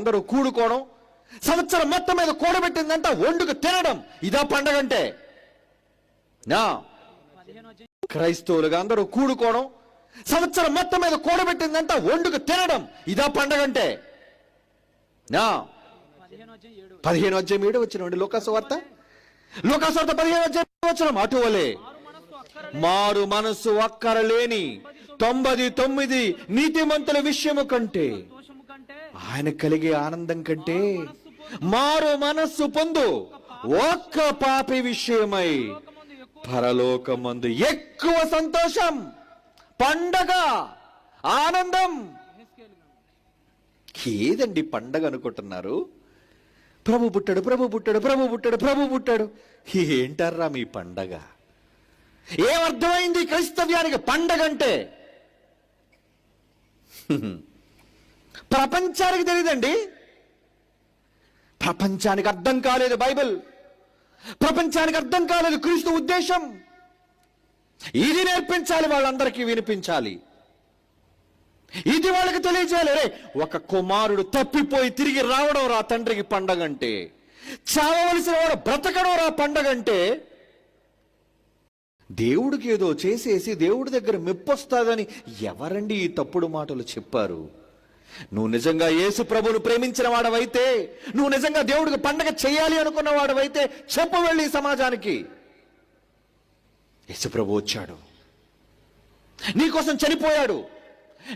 అందరూ కూడుకోవడం సంవత్సరం మొత్తం మీద కూడబెట్టిందంతా ఒండుకు తినడం ఇదా పండగ అంటే. నా. క్రైస్తవులుగా అందరూ కూడుకోవడం సంవత్సరం మొత్తం మీద కూడబెట్టిందంతా ఒండుకు తినడం ఇదా పండగ అంటే. నా. పదిహేను అధ్యాయం ఏడు వచ్చిన అండి వార్త? లోకాసువార్త పదిహేను అధ్యాయం వచ్చిన అటువలే మారు మనస్సు అక్కరలేని తొంభై తొమ్మిది నీతిమంతుల విషయము కంటే. ఆయన కలిగే ఆనందం కంటే మారు మనస్సు పొందు ఒక్క పాపి విషయమై పరలోకమందు ఎక్కువ సంతోషం పండగ ఆనందం. ఏదండి పండగ అనుకుంటున్నారు? ప్రభు పుట్టాడు ప్రభు పుట్టాడు ప్రభు పుట్టాడు ప్రభు పుట్టాడు. ఏంటారా మీ పండగ? ఏమర్థమైంది క్రైస్తవ్యానికి పండగ అంటే? ప్రపంచానికి తెలియదండి ప్రపంచానికి అర్థం కాలేదు బైబిల్. ప్రపంచానికి అర్థం కాలేదు క్రీస్తు ఉద్దేశం. ఇది నేర్పించాలి వాళ్ళందరికీ వినిపించాలి. ఇది వాళ్ళకి తెలియజేయాలి రే ఒక కుమారుడు తప్పిపోయి తిరిగి రావడం రా తండ్రికి పండగ అంటే చావవలసిన వాడు బ్రతకడం రా పండగ అంటే దేవుడికి ఏదో చేసేసి దేవుడి దగ్గర మెప్పొస్తాదని ఎవరండి ఈ తప్పుడు మాటలు చెప్పారు? నువ్వు నిజంగా యేసు ప్రభును ప్రేమించిన వాడవైతే నువ్వు నిజంగా దేవుడికి పండగ చేయాలి అనుకున్న వాడవైతే చెప్పు వెళ్ళి సమాజానికి. యేసు ప్రభు వచ్చాడు. నీకోసం చనిపోయాడు.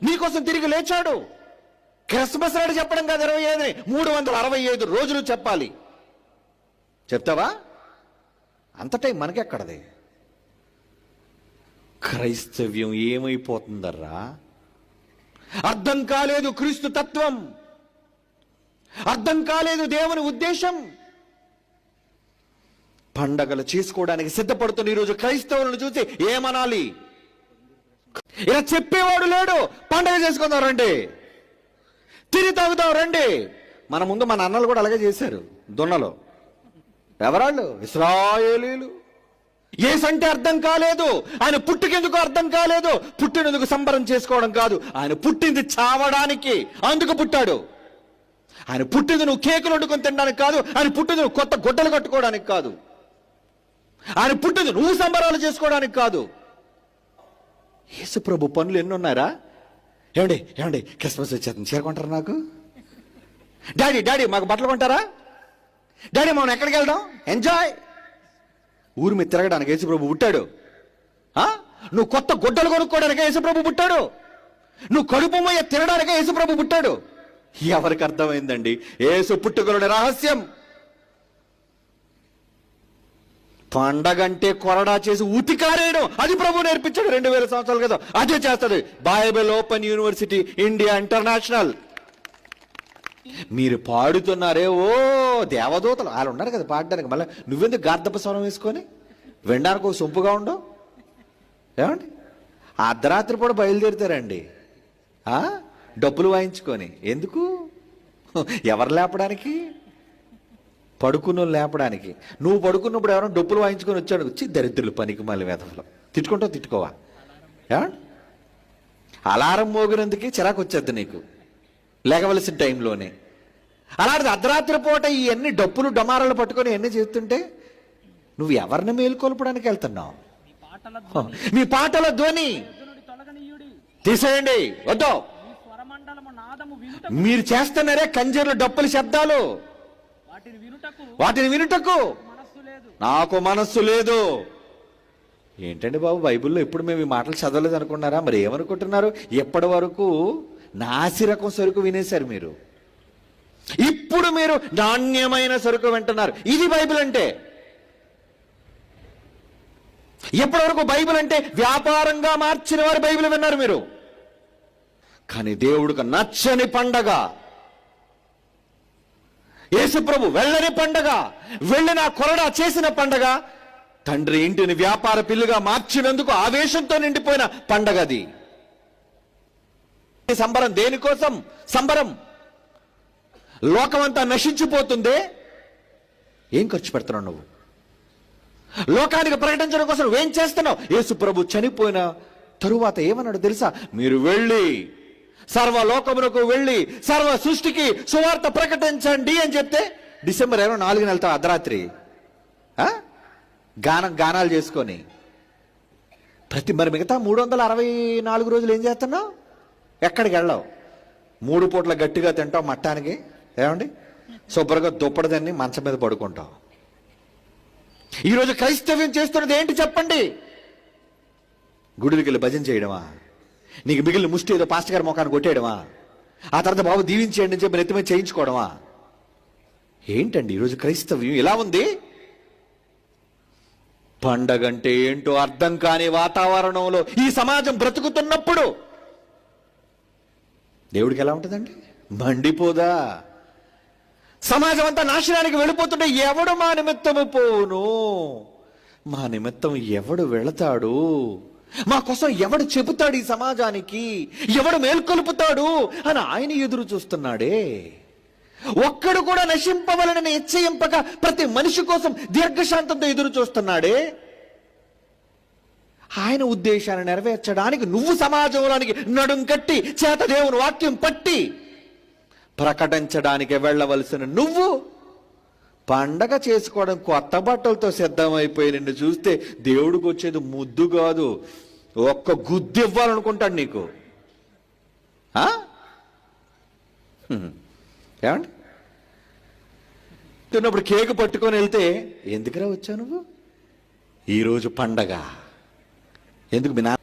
నీకోసం తిరిగి లేచాడు. క్రిస్మస్ నాడు చెప్పడం కాదు ఇరవై ఐదు మూడు వందల అరవై ఐదు రోజులు చెప్పాలి. చెప్తావా? అంత టైం మనకెక్కడది? క్రైస్తవ్యం ఏమైపోతుందర్రా? అర్థం కాలేదు క్రీస్తు తత్వం. అర్థం కాలేదు దేవుని ఉద్దేశం. పండగలు చేసుకోవడానికి సిద్ధపడుతున్న ఈరోజు క్రైస్తవులను చూసి ఏమనాలి? ఇలా చెప్పేవాడు లేడు. పండగ చేసుకుందాం రండి. తిరిగి తాగుదాం రండి. మన ముందు మన అన్నలు కూడా అలాగే చేశారు. దున్నలో. ఎవరాళ్ళు? ఇస్రాయేలీలు. ఏసంటే అర్థం కాలేదు. ఆయన పుట్టుకెందుకు అర్థం కాలేదు? పుట్టినందుకు సంబరం చేసుకోవడం కాదు. ఆయన పుట్టింది చావడానికి అందుకు పుట్టాడు. ఆయన పుట్టింది నువ్వు కేకులు వండుకొని తినడానికి కాదు. ఆయన పుట్టింది నువ్వు కొత్త గుడ్డలు కట్టుకోవడానికి కాదు. ఆయన పుట్టింది నువ్వు సంబరాలు చేసుకోవడానికి కాదు. యేసు ప్రభు పనులు ఎన్ని ఉన్నారా ఏమండి ఏమండి క్రిస్మస్ వచ్చేస్తుంది. చేరుకుంటారా నాకు? డాడీ డాడీ మాకు బట్టలు కొంటారా? డాడీ మనం ఎక్కడికి వెళ్దాం? ఎంజాయ్! ఊరి మీద తిరగడానికి యేసుప్రభు పుట్టాడు. నువ్వు కొత్త గుడ్డలు కొనుక్కోవడానికి యేసుప్రభు పుట్టాడు. నువ్వు కడుపు మొయ్య తినడానికి యేసుప్రభు పుట్టాడు. ఎవరికి అర్థమైందండి? యేసు పుట్టుకలోని రహస్యం. పండగంటే కొరడా చేసి ఉతికారేయడం అది ప్రభు నేర్పించాడు రెండు వేల సంవత్సరాల క్రితం. అదే చేస్తుంది. Bible open university India international. మీరు పాడుతున్నారే ఓ దేవదూతలు. వాళ్ళు ఉన్నారు కదా పాడడానికి. మళ్ళీ నువ్వెందుకు గార్ధప స్వరం వేసుకొని? వినడానికి ఒక సొంపుగా ఉండవు. ఏమండి? అర్ధరాత్రి పూట బయలుదేరుతారండి. డబ్బులు వాయించుకొని. ఎందుకు? ఎవరు లేపడానికి? పడుకున్న లేపడానికి. నువ్వు పడుకున్నప్పుడు ఎవరైనా డబ్బులు వాయించుకొని వచ్చాడు. వచ్చి దరిద్రులు పనికి మళ్ళీ వేధంలో తిట్టుకుంటావు తిట్టుకోవా? ఏమండి? అలారం మోగినందుకే చిరాకు వచ్చేద్ది నీకు. లేగవలసిన టైంలోనే. అలాంటిది అర్ధరాత్రి పూట ఈ అన్ని డప్పులు డమారాలు పట్టుకొని ఎన్ని చేస్తుంటే నువ్వు ఎవరిని మేలుకొల్పడానికి వెళ్తున్నావు? మీ పాటల ధ్వని. తీసేయండి వద్దు. మీరు చేస్తున్నారే కంజర్లు డప్పుల శబ్దాలు. వాటిని వినుటకు. వాటిని వినుటకు నాకు మనస్సు లేదు. ఏంటండి బాబు బైబిల్లో ఇప్పుడు మేము ఈ మాటలు చదవలేదు అనుకున్నారా? మరి ఏమనుకుంటున్నారు? ఎప్పటి వరకు నాసిరకం సరుకు వినేశారు మీరు. ఇప్పుడు మీరు నాణ్యమైన సరుకు వింటున్నారు. ఇది బైబిల్ అంటే. ఎప్పటివరకు బైబిల్ అంటే? వ్యాపారంగా మార్చిన వారు బైబిల్ విన్నారు మీరు. కానీ దేవుడికి నచ్చని పండగ. యేసుప్రభు వెళ్ళని పండగ. వెళ్ళిన కొరడా చేసిన పండగ. తండ్రి ఇంటిని వ్యాపార పిల్లుగా మార్చినందుకు ఆవేశంతో నిండిపోయిన పండగ అది. సంబరం దేనికోసం? సంబరం. లోకమంతా నశించిపోతుందే. ఏం ఖర్చు పెడుతున్నావు నువ్వు? లోకానికి ప్రకటించడం కోసం ఏం చేస్తున్నావు? యేసు ప్రభు చనిపోయిన తరువాత ఏమన్నాడు తెలుసా? మీరు వెళ్ళి సర్వ లోకమునకు వెళ్ళి సర్వ సృష్టికి సువార్త ప్రకటించండి అని చెప్తే డిసెంబర్ ఇరవై నాలుగున వెళ్తాం అర్ధరాత్రి. గానం గానాలు చేసుకొని. ప్రతి మరి మిగతా మూడు వందల అరవై నాలుగు రోజులు ఏం చేస్తున్నావు? ఎక్కడికి వెళ్ళావు? మూడు పూట్ల గట్టిగా తింటావు మట్టానికి? ఏమండి? శుభ్రంగా దుప్పడదాన్ని మంచం మీద పడుకుంటావు. ఈరోజు క్రైస్తవ్యం చేస్తున్నది ఏంటి చెప్పండి? గుడికి వెళ్ళి భజన చేయడమా? నీకు మిగిలిన ముష్టి ఏదో పాస్టర్ గారి ముఖాన్ని కొట్టేయడమా? ఆ తర్వాత బాబు దీవించేయండి అని చెప్పి నెత్తి మీద చేయించుకోవడమా? ఏంటండి ఈరోజు క్రైస్తవ్యం? ఇలా ఉంది? పండగంటే ఏంటో అర్థం కాని వాతావరణంలో ఈ సమాజం బ్రతుకుతున్నప్పుడు దేవుడికి ఎలా ఉంటుందండి? మండిపోదా? సమాజం అంతా నాశనానికి వెళ్ళిపోతుంటే ఎవడు మా నిమిత్తము పోను మా నిమిత్తం ఎవడు వెళతాడు? మా కోసం ఎవడు చెబుతాడు ఈ సమాజానికి? ఎవడు మేల్కొలుపుతాడు? అని ఆయన ఎదురు చూస్తున్నాడే. ఒక్కడు కూడా నశింపవలనని హెచ్చయింపక ప్రతి మనిషి కోసం దీర్ఘశాంతంతో ఎదురు చూస్తున్నాడే. ఆయన ఉద్దేశాన్ని నెరవేర్చడానికి నువ్వు సమాజంలోనికి నడుం కట్టి చేత దేవుని వాక్యం పట్టి ప్రకటించడానికి వెళ్ళవలసిన నువ్వు పండగ చేసుకోవడం కొత్త బట్టలతో సిద్ధమైపోయి నిన్ను చూస్తే దేవుడికి వచ్చేది ముద్దు కాదు. ఒక్క గుద్దు ఇవ్వాలనుకుంటాడు నీకు. ఏమండి? తిన్నప్పుడు కేక్ పట్టుకొని వెళ్తే ఎందుకురా వచ్చావు నువ్వు? ఈరోజు పండగ. ఎందుకు మీ నాన్న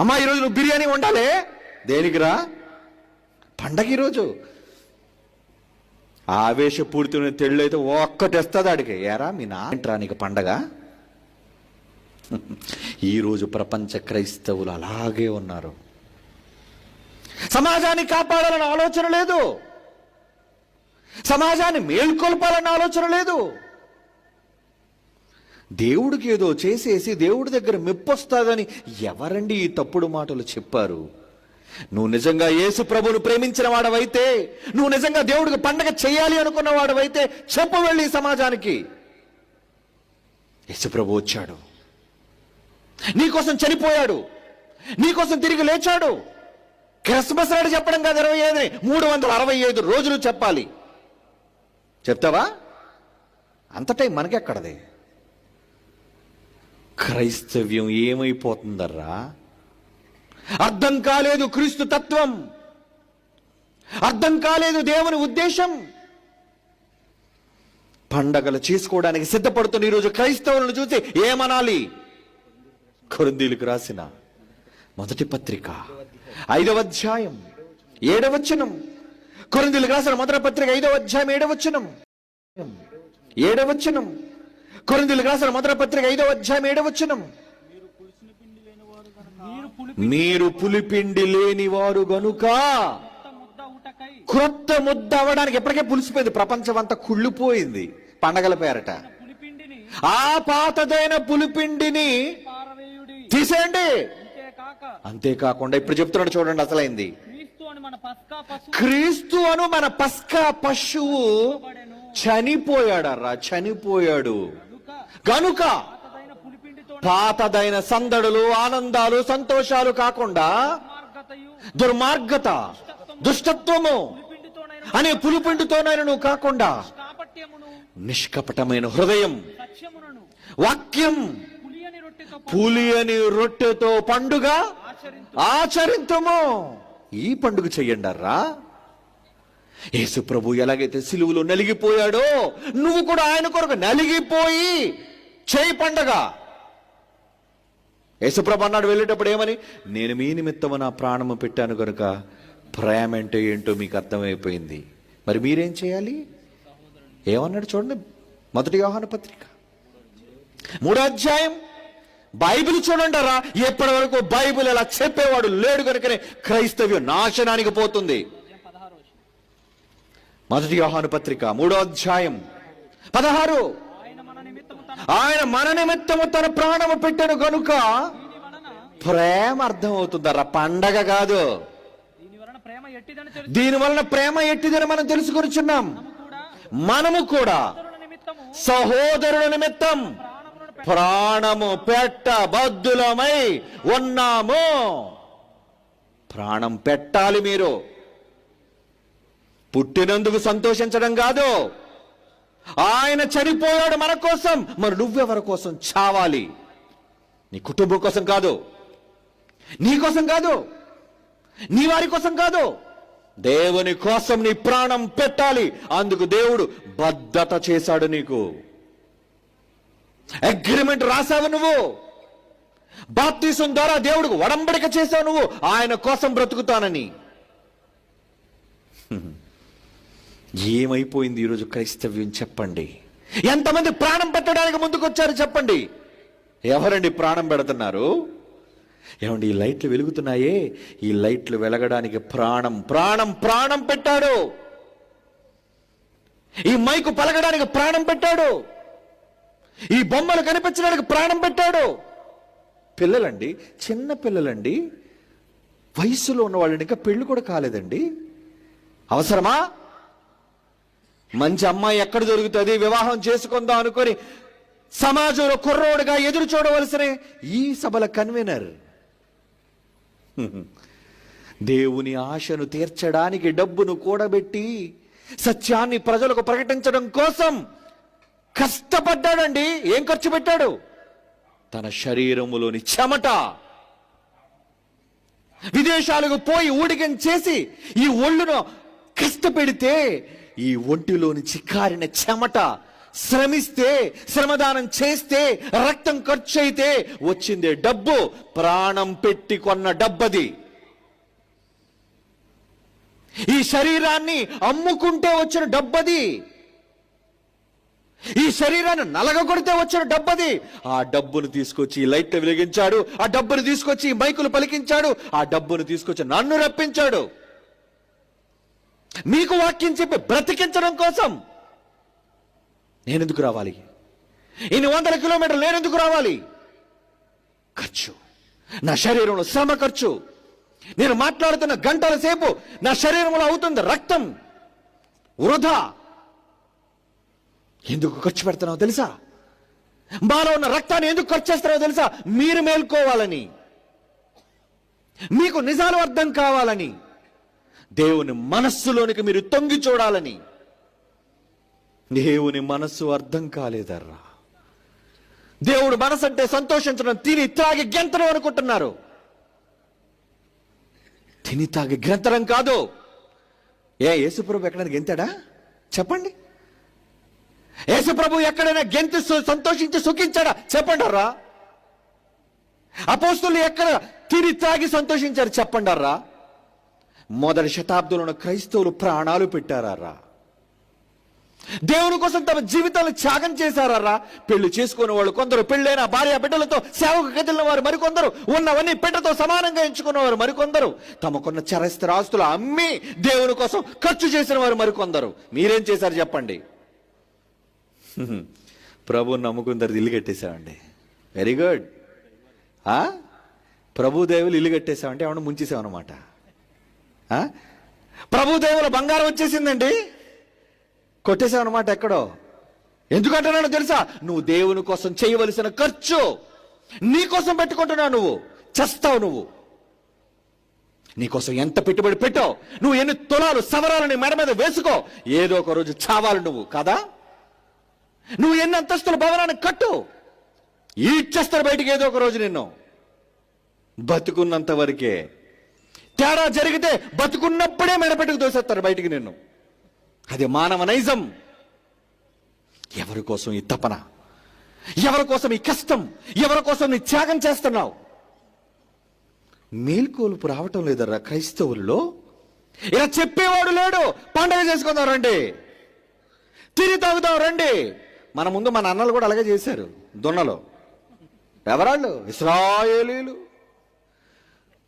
అమ్మా ఈరోజు నువ్వు బిర్యానీ వండాలి? దేనికిరా పండగ ఈరోజు. ఆవేశపూరితమైన తెళ్ళైతే ఒక్కటి వస్తుంది ఆడికి. ఏరా మీ నాంట్రా నీకు పండగ? ఈరోజు ప్రపంచ క్రైస్తవులు అలాగే ఉన్నారు. సమాజాన్ని కాపాడాలని ఆలోచన లేదు. సమాజాన్ని మేల్కొల్పాలన్న ఆలోచన లేదు. దేవుడికి ఏదో చేసేసి దేవుడి దగ్గర మెప్పొస్తాదని ఎవరండి ఈ తప్పుడు మాటలు చెప్పారు? నువ్వు నిజంగా యేసు ప్రభును ప్రేమించిన వాడవైతే నువ్వు నిజంగా దేవుడికి పండగ చేయాలి అనుకున్న వాడవైతే చెప్పు వెళ్ళి ఈ సమాజానికి. యేసు ప్రభు వచ్చాడు. నీకోసం చనిపోయాడు. నీకోసం తిరిగి లేచాడు. క్రిస్మస్ నాడు చెప్పడం కాదు ఇరవై ఐదు మూడు వందల అరవై ఐదు రోజులు చెప్పాలి. చెప్తావా? అంత టైం మనకెక్కడది? క్రైస్తవ్యం ఏమైపోతుందర్రా? అర్థం కాలేదు క్రీస్తు తత్వం. అర్థం కాలేదు దేవుని ఉద్దేశం. పండగలు చేసుకోవడానికి సిద్ధపడుతున్న ఈరోజు క్రైస్తవులను చూసి ఏమనాలి? కొరందీలకు రాసిన మొదటి పత్రిక ఐదవ అధ్యాయం ఏడవచనం కొరందీలకు రాసిన మొదటి పత్రిక ఐదవ అధ్యాయం ఏడవచనం ఏడవచనం కొరిందీలకు రాసిన మొదటి పత్రిక ఐదవ అధ్యాయం ఏడవచనం మీరు పులి మీరు పులిపిండి లేని వారు గనుక క్రొత్త ముద్ద అవ్వడానికి ఎప్పటికే పులిసిపోయింది. ప్రపంచం అంతా కుళ్ళిపోయింది పండగల పేరట. ఆ పాతదైన పులిపిండిని తీసేయండి. అంతేకాక అంతేకాకుండా ఇప్పుడు చెప్తున్నాడు చూడండి అసలైంది. క్రీస్తు అని మన పస్కా పశువు క్రీస్తు అను మన పస్కా పశువు పడెను చనిపోయాడర్రా చనిపోయాడు. గనుక పాతదైన సందడులు ఆనందాలు సంతోషాలు కాకుండా దుర్మార్గత దుష్టత్వము అనే పులిపిండితోనైనా నువ్వు కాకుండా నిష్కపటమైన హృదయం వాక్యం పులియని రొట్టెతో పులి అని రొట్టెతో పండుగ ఆచరింతము. ఈ పండుగ చెయ్యండర్రా యేసు ప్రభు ఎలాగైతే సిలువులో నలిగిపోయాడో నువ్వు కూడా ఆయన కొరకు నలిగిపోయి చేయి పండగ. యేసుప్రభు అన్నాడు వెళ్ళేటప్పుడు ఏమని? నేను మీ నిమిత్తము నా ప్రాణము పెట్టాను కనుక ప్రేమ అంటే ఏంటో మీకు అర్థమైపోయింది. మరి మీరేం చేయాలి? ఏమన్నాడు చూడండి మొదటి వ్యవహార పత్రిక. మూడో అధ్యాయం. బైబిల్ చూడంటారా ఎప్పటి వరకు బైబిల్ అలా చెప్పేవాడు లేడు కనుకనే క్రైస్తవ్యం నాశనానికి పోతుంది. మొదటి వ్యవహార పత్రిక మూడో అధ్యాయం. పదహారు ఆయన మన నిమిత్తము తన ఆయన మన నిమిత్తము తన ప్రాణము పెట్టాను కనుక ప్రేమ అర్థమవుతుందరా. పండగ కాదు. దీని వలన ప్రేమ ఎట్టిదని మనం తెలుసుకొనిచున్నాం మనము కూడా సహోదరుల నిమిత్తం ప్రాణము పెట్ట బద్దులమై ఉన్నాము. ప్రాణం పెట్టాలి మీరు. పుట్టినందుకు సంతోషించడం కాదు. ఆయన చనిపోయాడు మన కోసం. మరి నువ్వెవరి కోసం చావాలి? నీ కుటుంబం కోసం కాదు. నీ కోసం కాదు. నీ వారి కోసం కాదు. దేవుని కోసం నీ ప్రాణం పెట్టాలి. అందుకు దేవుడు బద్ధత చేశాడు నీకు. అగ్రిమెంట్ రాసావు నువ్వు. బాప్తీసం ద్వారా దేవుడికి వడంబడిక చేశావు నువ్వు. ఆయన కోసం బ్రతుకుతానని. ఏమైపోయింది ఈరోజు క్రైస్తవ్యం చెప్పండి. ఎంతమంది ప్రాణం పెట్టడానికి ముందుకొచ్చారు చెప్పండి. ఎవరండి ప్రాణం పెడుతున్నారు? ఏమండి ఈ లైట్లు వెలుగుతున్నాయే? ఈ లైట్లు వెలగడానికి ప్రాణం ప్రాణం ప్రాణం పెట్టాడు. ఈ మైకు పలకడానికి ప్రాణం పెట్టాడు. ఈ బొమ్మలు కనిపించడానికి ప్రాణం పెట్టాడు. పిల్లలండి చిన్న పిల్లలండి వయసులో ఉన్న వాళ్ళని ఇంకా పెళ్ళి కూడా కాలేదండి. అవసరమా? మంచి అమ్మాయి ఎక్కడ దొరుకుతుంది? వివాహం చేసుకుందాం అనుకొని సమాజంలో కుర్రోడుగా ఎదురు చూడవలసిన ఈ సభల కన్వీనర్ దేవుని ఆశను తీర్చడానికి డబ్బును కూడబెట్టి సత్యాన్ని ప్రజలకు ప్రకటించడం కోసం కష్టపడ్డాడండి. ఏం ఖర్చు పెట్టాడు? తన శరీరములోని చెమట. విదేశాలకు పోయి ఊడికం చేసి ఈ ఒళ్ళును కష్టపెడితే ఈ ఒంటిలోని చిక్కారిన చెమట శ్రమిస్తే శ్రమదానం చేస్తే రక్తం ఖర్చు అయితే వచ్చిందే డబ్బు ప్రాణం పెట్టి కొన్న డబ్బది. ఈ శరీరాన్ని అమ్ముకుంటే వచ్చిన డబ్బది. ఈ శరీరాన్ని నలగగొడితే వచ్చిన డబ్బది. ఆ డబ్బును తీసుకొచ్చి లైట్లు వెలిగించాడు ఆ డబ్బును తీసుకొచ్చి మైకులు పలికించాడు ఆ డబ్బును తీసుకొచ్చి నన్ను రప్పించాడు. మీకు వాక్యం చెప్పి బ్రతికించడం కోసం నేనెందుకు రావాలి? ఇన్ని వందల కిలోమీటర్లు నేనెందుకు రావాలి? ఖర్చు. నా శరీరంలో శ్రమ ఖర్చు. నేను మాట్లాడుతున్న గంటల సేపు నా శరీరంలో అవుతుంది రక్తం. వృధా. ఎందుకు ఖర్చు పెడుతున్నావు తెలుసా? మాలో ఉన్న రక్తాన్ని ఎందుకు ఖర్చు చేస్తున్నావు తెలుసా? మీరు మేల్కోవాలని. మీకు నిజాలు అర్థం కావాలని. దేవుని మనస్సులోనికి మీరు తొంగి చూడాలని. దేవుని మనస్సు అర్థం కాలేదర్రా. దేవుడు మనసు అంటే సంతోషించడం తిని త్రాగి గెంతడం అనుకుంటున్నారు. తిని తాగి గ్రంథరం కాదు. ఏ యేసుప్రభు ఎక్కడైనా గెంతాడా? చెప్పండి. యేసుప్రభు ఎక్కడైనా గెంతి సు- సంతోషించి సుఖించాడా? చెప్పండారా అపోస్తులు ఎక్కడ తిని తాగి సంతోషించారు? చెప్పండారా మొదటి శతాబ్దంలో ఉన్న క్రైస్తవులు ప్రాణాలు పెట్టారా దేవుని కోసం తమ జీవితాలు త్యాగం చేశారా పెళ్ళి చేసుకున్న వాళ్ళు కొందరు పెళ్ళైన భార్య బిడ్డలతో సేవకు కదిలిన వారు మరికొందరు ఉన్నవన్నీ పెట్టతో సమానంగా ఎంచుకున్నవారు మరికొందరు. తమకున్న చరస్థిర ఆస్తులు అమ్మి దేవుని కోసం ఖర్చు చేసిన వారు మరికొందరు. మీరేం చేశారు చెప్పండి? ప్రభు నమ్ముకున్న తర్వాత ఇల్లు కట్టేశామండి. వెరీ గుడ్ ఆ? ప్రభు దేవులు ఇల్లు కట్టేశామంటే ఏమన్నా ముంచేసామన్నమాట. ఆ? ప్రభు దేవుల బంగారం వచ్చేసిందండి. కొట్టేశావన్నమాట ఎక్కడో. ఎందుకంటున్నాను తెలుసా? నువ్వు దేవుని కోసం చేయవలసిన ఖర్చు. నీ కోసం పెట్టుకుంటున్నావు నువ్వు. చేస్తావు నువ్వు. నీకోసం ఎంత పెట్టుబడి పెట్టావు? నువ్వు ఎన్ని తులాలు సవరాలు నీ మెడ మీద వేసుకో? ఏదో ఒక రోజు చావాలి నువ్వు కదా? నువ్వు ఎన్ని అంతస్తుల భవనాన్ని కట్టు? ఈడ్చేస్తారు బయటికి ఏదో ఒక రోజు నిన్ను. బతుకున్నంత వరకే. తేడా జరిగితే బతుకున్నప్పుడే మెడపెట్టుకు దోసేస్తారు బయటికి నిన్ను. అది మానవ నైజం. ఎవరి కోసం ఈ తపన? ఎవరి కోసం ఈ కష్టం? ఎవరి కోసం నీ త్యాగం చేస్తున్నావు? మేల్కోలుపు రావటం లేదరా క్రైస్తవుల్లో? ఇలా చెప్పేవాడు లేడు. పండగ చేసుకుందాం రండి. తిని తాగుదాం రండి. మన ముందు మన అన్నలు కూడా అలాగే చేశారు. దున్నలో. ఎవరాళ్ళు? ఇస్రాయేలీలు.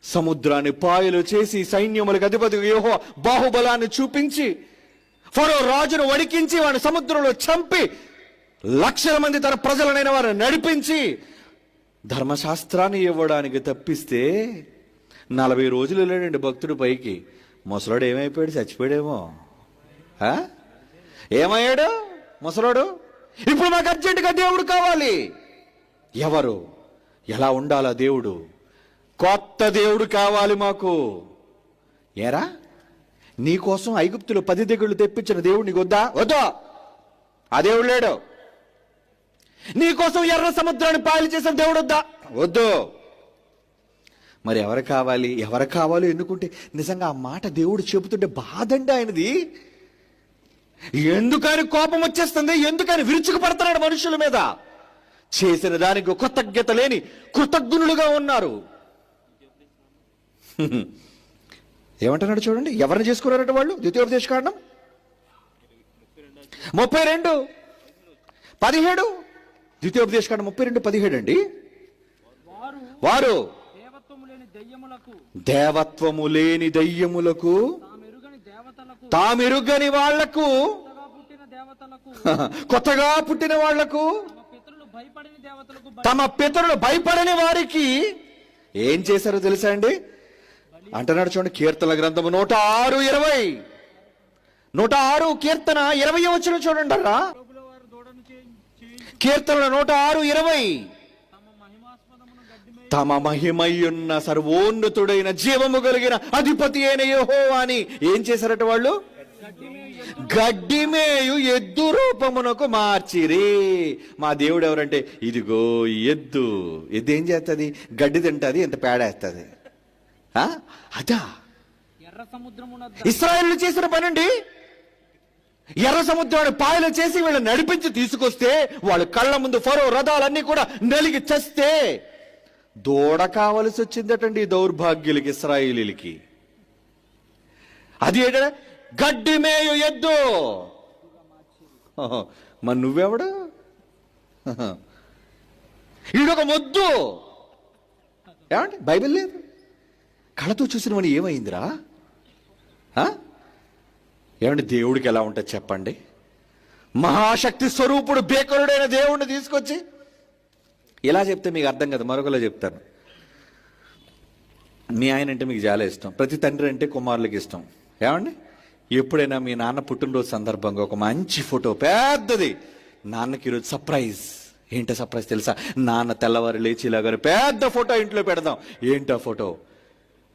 సముద్రాన్ని పాయలు చేసి సైన్యములకు అధిపతి యోహో బాహుబలాన్ని చూపించి ఫరో రాజును వణికించి వాడిని సముద్రంలో చంపి లక్షల మంది తన ప్రజలనైన వారిని నడిపించి ధర్మశాస్త్రాన్ని ఇవ్వడానికి తప్పిస్తే నలభై రోజులు లేడండి భక్తుడు పైకి. ముసలాడు ఏమైపోయాడు? చచ్చిపోయాడేమో. ఏమయ్యాడు ముసలోడు? ఇప్పుడు మాకు అర్జెంటుగా దేవుడు కావాలి. ఎవరు? ఎలా ఉండాలా దేవుడు? కొత్త దేవుడు కావాలి మాకు. ఏరా? నీకోసం ఐగుప్తులు పది దిగుళ్ళు తెప్పించిన దేవుడు నీకు వద్దా. వద్దా ఆ దేవుడు లేడు. నీకోసం ఎర్ర సముద్రాన్ని పాయలు చేసిన దేవుడు వద్దా? వద్దు. మరి ఎవరు కావాలి? ఎవరు కావాలి ఎన్నుకుంటే నిజంగా ఆ మాట దేవుడు చెబుతుంటే బాధండి ఆయనది. ఎందుకని కోపం వచ్చేస్తుంది? ఎందుకని విరుచుకుపడుతున్నాడు మనుషుల మీద? చేసిన దానికి కృతజ్ఞత లేని కృతజ్ఞులుగా ఉన్నారు. ఏమంటున్నాడు చూడండి ఎవరిని చేసుకున్నారట వాళ్ళు? ద్వితీయోపదేశ కారణం ముప్పై రెండు. పదిహేడు. ద్వితీయోపదేశ కారణం ముప్పై రెండు పదిహేడు అండి. వారు దేవత్వము లేని దెయ్యములకు దయ్యములకు తామెరుగని వాళ్ళకు కొత్తగా పుట్టిన వాళ్ళకు తమ పితరులు భయపడని వారికి ఏం చేశారో తెలుసా అండి? అంటున్నాడు చూడండి కీర్తన గ్రంథము నూట ఆరు ఇరవై. నూట ఆరు కీర్తన ఇరవై వచ్చిన చూడండి రా కీర్తన నూట ఆరు ఇరవై. తమ మహిమయ్యున్న సర్వోన్నతుడైన జీవము కలిగిన అధిపతి అయిన అని ఏం చేశారట వాళ్ళు? గడ్డిమేయు ఎద్దు రూపమునకు మార్చిరి. మా దేవుడు ఎవరంటే ఇదిగో ఎద్దు. ఎద్దు ఏం చేస్తుంది గడ్డి తింటుంది ఎంత పేడేస్తుంది అదా? ఎర్ర సముద్రమున ఇస్రాయల్ చేసిన పనండి. ఎర్ర సముద్రాన్ని పాయలు చేసి వీళ్ళని నడిపించి తీసుకొస్తే వాళ్ళ కళ్ళ ముందు ఫరో రథాలన్నీ కూడా నలిగి చస్తే. దూడ కావలసి వచ్చిందటండి ఈ దౌర్భాగ్యులకి ఇస్రాయిలీలకి. అది ఏంట గడ్డి మేయు ఎద్దు. మరి నువ్వెవడు? ఈడొక మొద్దు. ఏమండి బైబిల్ లేదు? కళ్ళతో చూసిన ఏమైందిరా? ఆ? ఏమండి దేవుడికి ఎలా ఉంటుంది చెప్పండి? మహాశక్తి స్వరూపుడు బేకరుడైన దేవుడిని తీసుకొచ్చి ఇలా చెప్తే మీకు అర్థం కదా మరొకలా చెప్తాను. మీ ఆయన అంటే మీకు చాలా ఇష్టం ప్రతి తండ్రి అంటే కుమారులకి ఇష్టం. ఏమండి? ఎప్పుడైనా మీ నాన్న పుట్టినరోజు సందర్భంగా ఒక మంచి ఫోటో పెద్దది. నాన్నకి ఈరోజు సర్ప్రైజ్. ఏంటో సర్ప్రైజ్ తెలుసా? నాన్న తెల్లవారు లేచి ఇలాగారు పెద్ద ఫోటో ఇంట్లో పెడదాం. ఏంటో ఫోటో?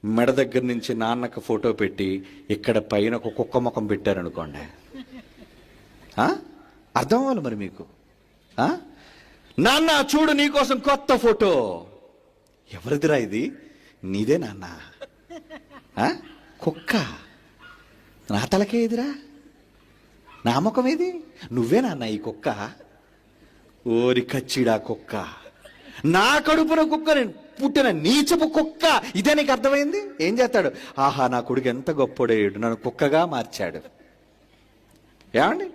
మెడ దగ్గర నుంచి నాన్నకు ఫోటో పెట్టి ఇక్కడ పైన ఒక కుక్క ముఖం పెట్టారనుకోండి. అర్థం అవ్వాలి మరి మీకు. నాన్న చూడు నీకోసం కొత్త ఫోటో. ఎవరిదిరా ఇది? నీదే నాన్న. ఆ? కుక్క. నా తలకే ఇదిరా? నా ముఖం ఏది? నువ్వే నాన్న ఈ కుక్క. ఓరి కచ్చిడా కుక్క. నా కడుపున కుక్క నేను పుట్టిన నీచపు కుక్క. ఇదే నీకు అర్థమైంది? ఏం చేస్తాడు? ఆహా నా కొడుకు ఎంత గొప్పడేయుడు నన్ను కుక్కగా మార్చాడు. ఏమండి?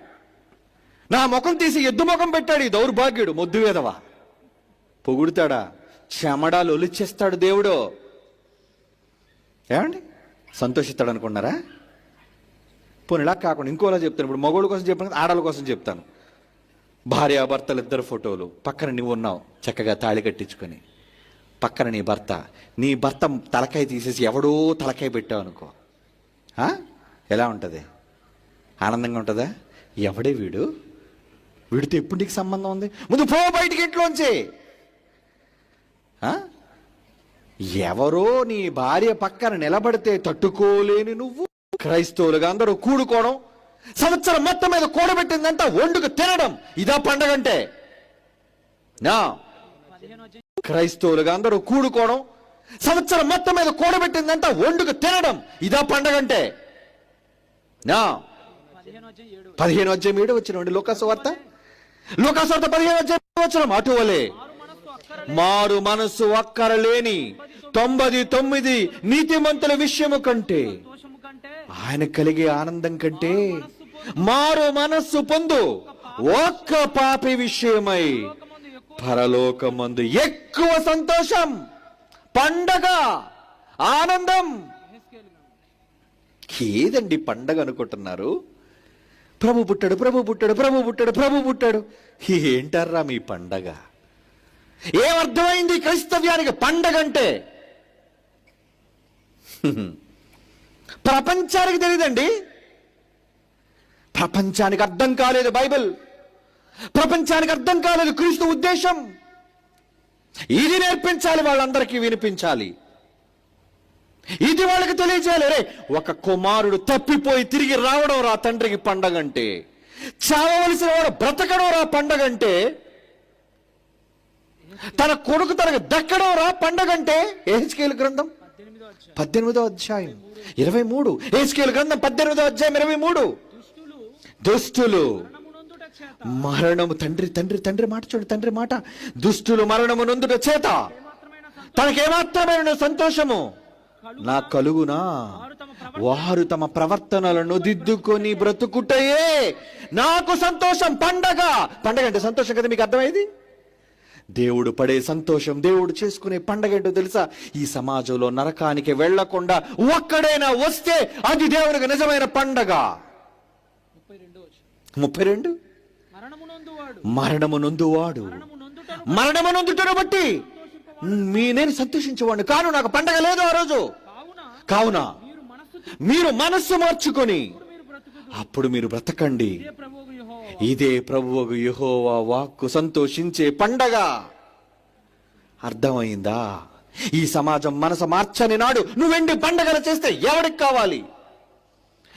నా ముఖం తీసి ఎద్దు ముఖం పెట్టాడు ఈ దౌర్భాగ్యుడు మొద్దు వేదవా. పొగుడుతాడా? చెమడాలు ఒలిచేస్తాడు దేవుడు. ఏమండి? సంతోషిస్తాడు అనుకున్నారా? పోనీ ఇలా కాకుండా ఇంకోలా చెప్తాను. ఇప్పుడు మగోళ్ళ కోసం చెప్పాను ఆడల కోసం చెప్తాను. భార్యాభర్తలు ఇద్దరు ఫోటోలు. పక్కన నువ్వు ఉన్నావు చక్కగా తాళి కట్టించుకొని. పక్కన నీ భర్త. నీ భర్త తలకాయ తీసేసి ఎవడో తలకాయ పెట్టావు అనుకో. ఎలా ఉంటుంది? ఆనందంగా ఉంటుందా? ఎవడే వీడు? వీడితో ఎప్పుడు నీకు సంబంధం ఉంది? ముందు పో బయటికి ఇంట్లోంచి. ఎవరో నీ భార్య పక్కన నిలబడితే తట్టుకోలేని నువ్వు. క్రైస్తవులుగా అందరూ కూడుకోవడం సంవత్సరం మొత్తం మీద కూడబెట్టిందంతా వండుకు తినడం. ఇదా పండగంటే. నా క్రైస్తవులుగా అందరూ కూడుకోవడం సంవత్సరం మొత్తం మీద కూడబెట్టిందంతా వండుకు తినడం ఇదా పండగంటే నా. పదిహేను ఏడు అధ్యాయం ఏడు వచ్చిన లోకాసు వార్త? లోకాసు వార్త పదిహేను అధ్యాయం వచ్చిన అటువలే మారు మనస్సు అక్కర మారు తొంభై తొమ్మిది నీతిమంతుల విషయము కంటే ఆయన కలిగే ఆనందం కంటే మారు మనస్సు పొందు ఒక్క పాపి విషయమై పరలోకమందు ఎక్కువ సంతోషం పండగ ఆనందం. ఏదండి పండగ అనుకుంటున్నారు? ప్రభు పుట్టాడు ప్రభు పుట్టాడు ప్రభు పుట్టాడు ప్రభు పుట్టాడు. ఏంటారా మీ పండగ? ఏమర్థమైంది క్రైస్తవ్యానికి పండగ అంటే? ప్రపంచానికి తెలియదండి ప్రపంచానికి అర్థం కాలేదు బైబిల్. ప్రపంచానికి అర్థం కాలేదు క్రీస్తు ఉద్దేశం. ఇది నేర్పించాలి వాళ్ళందరికీ వినిపించాలి. ఇది వాళ్ళకి తెలియజేయాలి రే ఒక కుమారుడు తప్పిపోయి తిరిగి రావడం రా తండ్రికి పండగంటే. చావవలసిన వాడు బ్రతకడం రా పండగంటే. తన కొడుకు తనకు దక్కడం రా పండగంటే. ఏహెచ్కేలు గ్రంథం పద్దెనిమిదో అధ్యాయం ఇరవై మూడు. ఏహెచ్కేలు గ్రంథం పద్దెనిమిదో అధ్యాయం ఇరవై మూడు. దుస్తులు మరణము తండ్రి తండ్రి తండ్రి మాట చూడు తండ్రి మాట. దుస్తులు మరణము నొందుట చేత. తనకేమాత్రమైన సంతోషము. నా కలుగునా? వారు తమ ప్రవర్తనలను దిద్దుకొని బ్రతుకుటయే నాకు సంతోషం. పండగ. పండగ అంటే సంతోషం కదా మీకు అర్థమైంది? దేవుడు పడే సంతోషం దేవుడు చేసుకునే పండగ ఏంటో తెలుసా? ఈ సమాజంలో నరకానికి వెళ్ళకుండా ఒక్కడైనా వస్తే అది దేవునికి నిజమైన పండగ. ముప్పై రెండు వచ్చిన ముప్పై రెండు మరణమునందు వాడు మరణము నొందువాడు మరణము నొందుటను బట్టి మీ నేను సంతోషించేవాడిని. కాను నాకు పండగ లేదు ఆ రోజు. కావున మీరు మనస్సు మీరు మనస్సు మార్చుకొని అప్పుడు మీరు బ్రతకండి. ఇదే ప్రభువు యెహోవా. ఇదే ప్రభువుకు యెహోవా వాక్కు సంతోషించే పండగ. అర్థమైందా? ఈ సమాజం మనసు మార్చని నాడు నువ్వెండి పండగలు చేస్తే ఎవడికి కావాలి?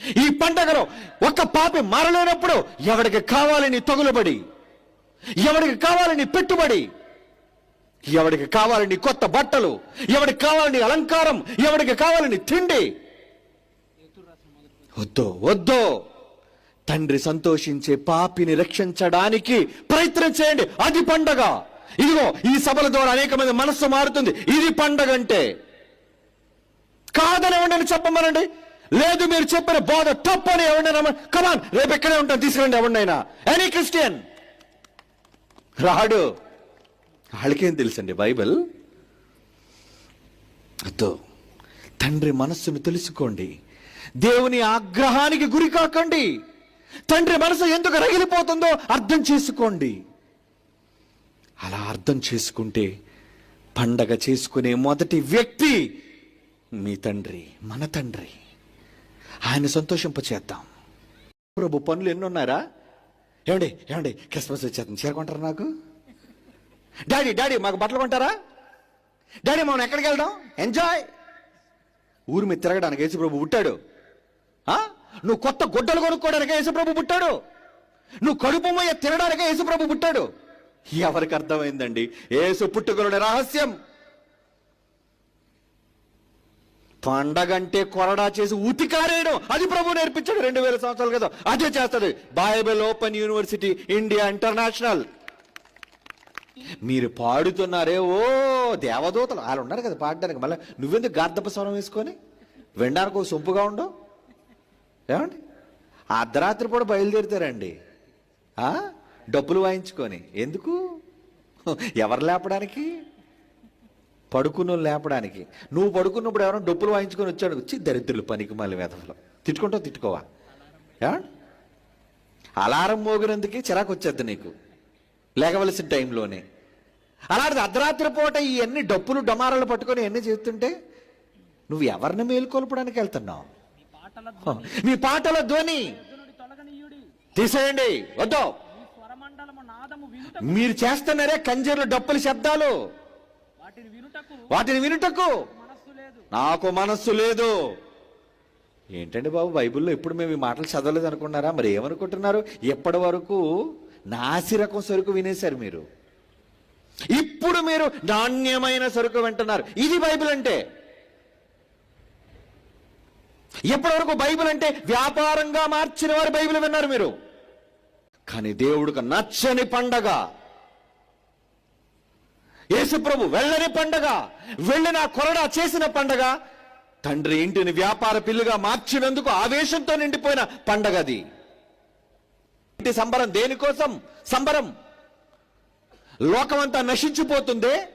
ఈ పండగలో ఒక పాపి మారలేనప్పుడు ఎవడికి కావాలని తగులబడి తగులుబడి? ఎవడికి కావాలని పెట్టుబడి? ఎవడికి కావాలని కొత్త బట్టలు? ఎవడికి కావాలని అలంకారం? ఎవడికి కావాలని తిండి? వద్దు వద్దు. తండ్రి సంతోషించే పాపిని రక్షించడానికి ప్రయత్నం చేయండి. అది పండగ. ఇదిగో ఈ సభల ద్వారా అనేక మంది మనస్సు మారుతుంది. ఇది పండగ అంటే. కాదని ఎవరిని చెప్పమనండి. లేదు మీరు చెప్పిన బోధ తప్పని ఎవరినైనా కమాన్ రేపు ఎక్కడే ఉంటాను తీసుకురండి ఎవరినైనా. ఎనీ క్రిస్టియన్ రాడు. వాళ్ళకేం తెలుసండి బైబిల్? అద్దో తండ్రి మనస్సును తెలుసుకోండి. దేవుని ఆగ్రహానికి గురి కాకండి. తండ్రి మనసు ఎందుకు రగిలిపోతుందో అర్థం చేసుకోండి. అలా అర్థం చేసుకుంటే పండగ చేసుకునే మొదటి వ్యక్తి మీ తండ్రి మన తండ్రి. ఆయన సంతోషింపచేద్దాం ప్రభు పనులు ఎన్ని ఉన్నారా ఏమండి ఏమండి క్రిస్మస్ వచ్చేస్తుంది. చేరుకుంటారా నాకు? డాడీ డాడీ మాకు బట్టలు కొంటారా? డాడీ మనం ఎక్కడికి వెళ్దాం? ఎంజాయ్! ఊరి మీద తిరగడానికి యేసుప్రభు పుట్టాడు? నువ్వు కొత్త గుడ్డలు కొనుక్కోవడానికి యేసుప్రభు పుట్టాడు. నువ్వు కడుపు మొయ్య తినడానికి యేసుప్రభు పుట్టాడు. ఎవరికి అర్థమైందండి? యేసు పుట్టుకలోని రహస్యం. పండగంటే కొరడా చేసి ఉతికారేయడం. అది ప్రభు నేర్పించాడు రెండు వేల సంవత్సరాల క్రితం. అదే చేస్తాడు. Bible open university India international. మీరు పాడుతున్నారే ఓ దేవదూతలు. వాళ్ళు ఉన్నారు కదా పాడడానికి. మళ్ళీ నువ్వెందుకు గార్ధప స్వరం వేసుకొని? వినడానికి ఒక సొంపుగా ఉండవు? ఏమండి? అర్ధరాత్రి పూట బయలుదేరుతారండి. డబ్బులు వాయించుకొని. ఎందుకు? ఎవరు లేపడానికి? పడుకున్న లేపడానికి. నువ్వు పడుకున్నప్పుడు ఎవరైనా డప్పులు వాయించుకొని వచ్చాడు. వచ్చి దరిద్రులు పనికి మళ్ళీ వేదవలో. తిట్టుకుంటావు తిట్టుకోవా? అలారం మోగినందుకే చిరాకు వచ్చేద్ది నీకు. లేకవలసిన టైంలోనే. అలాంటిది అర్ధరాత్రి పూట ఈ అన్ని డప్పులు డమారాలు పట్టుకొని ఎన్ని చేస్తుంటే నువ్వు ఎవరిని మేలుకొల్పడానికి వెళ్తున్నావు? మీ పాటల ధ్వని. తీసేయండి. వద్దు. మీరు చేస్తున్నారే కంజర్లు డప్పుల శబ్దాలు. వాటిని వినుటకు నాకు మనస్సు లేదు. ఏంటండి బాబు బైబిల్లో ఇప్పుడు మేము ఈ మాటలు చదవలేదు అనుకున్నారా? మరి ఏమనుకుంటున్నారు? ఎప్పటి వరకు నాసిరకం సరుకు వినేశారు మీరు? ఇప్పుడు మీరు నాణ్యమైన సరుకు వింటున్నారు. ఇది బైబిల్ అంటే. ఎప్పటి వరకు బైబిల్ అంటే? వ్యాపారంగా మార్చిన వారు బైబిల్ విన్నారు మీరు. కానీ దేవుడికి నచ్చని పండగ. యేసుప్రభు వెళ్ళని పండగ వెళ్ళిన కొరడా చేసిన పండగ. తండ్రి ఇంటిని వ్యాపార పిల్లుగా మార్చినందుకు ఆవేశంతో నిండిపోయిన పండగ అది. ఇంటి సంబరం దేనికోసం? సంబరం. లోకమంతా నశించిపోతుందే.